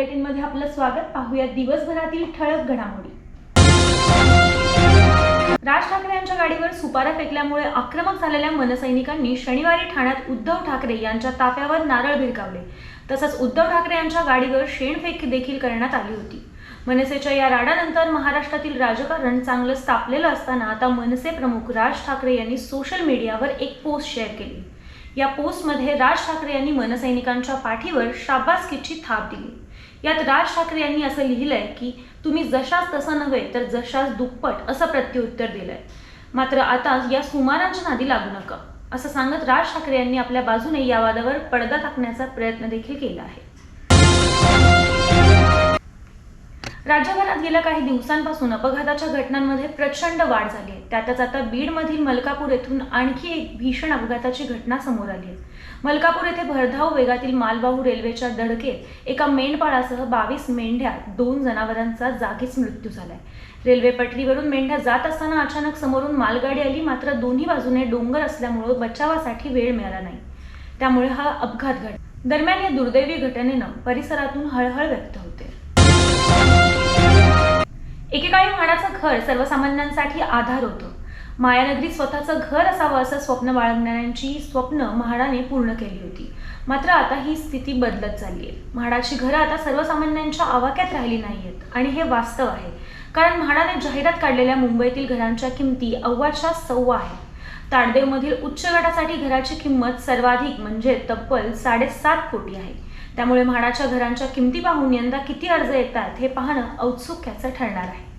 बुलेटिनमध्ये आपलं स्वागत. पाहूया दिवसभरातील ठळक घडामोडी. राज ठाकरे यांच्या गाडीवर सुपारा फेकल्यामुळे आक्रमक झालेल्या मनसैनिकांनी शनिवारी ठाण्यात उद्धव ठाकरे यांच्या ताफ्यावर नारळ भिरकावले. तसंच उद्धव ठाकरे यांच्या गाडीवर शेणफेक देखील करण्यात आली होती. मनसेच्या या राडानंतर महाराष्ट्रातील राजकारण चांगलं स्थापलेलं असताना आता मनसे प्रमुख राज ठाकरे यांनी सोशल मीडियावर एक पोस्ट शेअर केली. या पोस्टमध्ये राज ठाकरे यांनी मनसैनिकांच्या पाठीवर शाबासकीची थाप दिली. यात राज ठाकरे यांनी असं लिहिलंय की तुम्ही जशास तसा नव्हे तर जशास दुप्पट असं प्रत्युत्तर दिलंय. मात्र आता या सुमारांच्या नादी लागू नका असं सांगत राज ठाकरे यांनी आपल्या बाजूने या वादावर पडदा टाकण्याचा प्रयत्न देखील केला आहे. राज्यभरात गेल्या काही दिवसांपासून अपघाताच्या घटनांमध्ये प्रचंड वाढ झाली आहे. त्यातच आता बीडमधील मलकापूर येथून आणखी एक भीषण अपघाताची घटना समोर आली आहे. मलकापूर येथे भरधाव वेगातील मालवाहू रेल्वेच्या धडकेत एका मेंढपाळासह बावीस मेंढ्या दोन जनावरांचा जागीच मृत्यू झालाय. रेल्वे पटरीवरून मेंढ्या जात असताना अचानक समोरून मालगाडी आली मात्र दोन्ही बाजूने डोंगर असल्यामुळे बचावासाठी वेळ मिळाला नाही. त्यामुळे हा अपघात घडला. दरम्यान या दुर्दैवी घटनेनं परिसरातून हळहळ व्यक्त होते. एकेकाळी म्हाडाचं घर सर्वसामान्यांसाठी आधार होतं. मायानगरी स्वतःचं घर असावं असं स्वप्न बाळगणाऱ्यांची स्वप्न म्हाडाने पूर्ण केली होती. मात्र आता ही स्थिती बदलत चालली आहे. म्हाडाची घरं आता सर्वसामान्यांच्या आवाक्यात राहिली नाहीयेत आणि हे वास्तव आहे. कारण म्हाडाने जाहिरात काढलेल्या मुंबईतील घरांच्या किमती अव्वाच्या सव्वा आहेत. ताडदेवमधील उच्च गटासाठी घराची किंमत सर्वाधिक म्हणजे तब्बल साडेसात कोटी आहे. त्यामुळे म्हाडाच्या घरांच्या किमती पाहून यंदा किती अर्ज येतात हे पाहणं औत्सुक्याचं ठरणार आहे.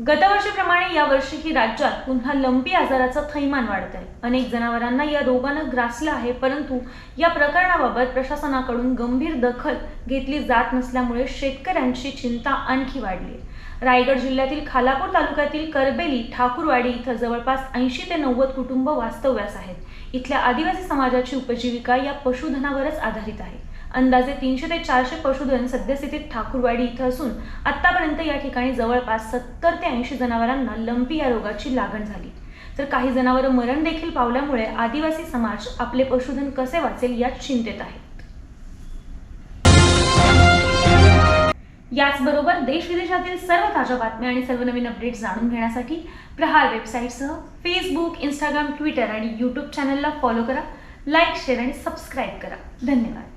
गतवर्षीप्रमाणे यावर्षीही राज्यात पुन्हा लंपी आजाराचं थैमान वाढत आहे अनेक जनावरांना या रोगानं ग्रासलं आहे परंतु या प्रकरणाबाबत प्रशासनाकडून गंभीर दखल घेतली जात नसल्यामुळे शेतकऱ्यांची चिंता आणखी वाढली आहे रायगड जिल्ह्यातील खालापूर तालुक्यातील करबेली ठाकूरवाडी इथं जवळपास ऐंशी ते नव्वद कुटुंब वास्तव्यास आहेत. इथल्या आदिवासी समाजाची उपजीविका या पशुधनावरच आधारित आहे. अंदाजे तीनशे ते चारशे पशुधन सद्यस्थितीत ठाकूरवाडी इथं असून आतापर्यंत या ठिकाणी जवळपास सत्तर ते ऐंशी जनावरांना लंपी या रोगाची लागण झाली. तर काही जनावरं मरण देखील पावल्यामुळे आदिवासी समाज आपले पशुधन कसे वाचेल यात चिंतेत आहे. याचबरोबर देश विदेशातील सर्व ताज्या बातम्या आणि सर्व नवीन अपडेट्स जाणून घेण्यासाठी प्रहार वेबसाईटसह फेसबुक इंस्टाग्राम ट्विटर आणि यूट्यूब चॅनलला फॉलो करा लाईक शेअर आणि सबस्क्राईब करा. धन्यवाद.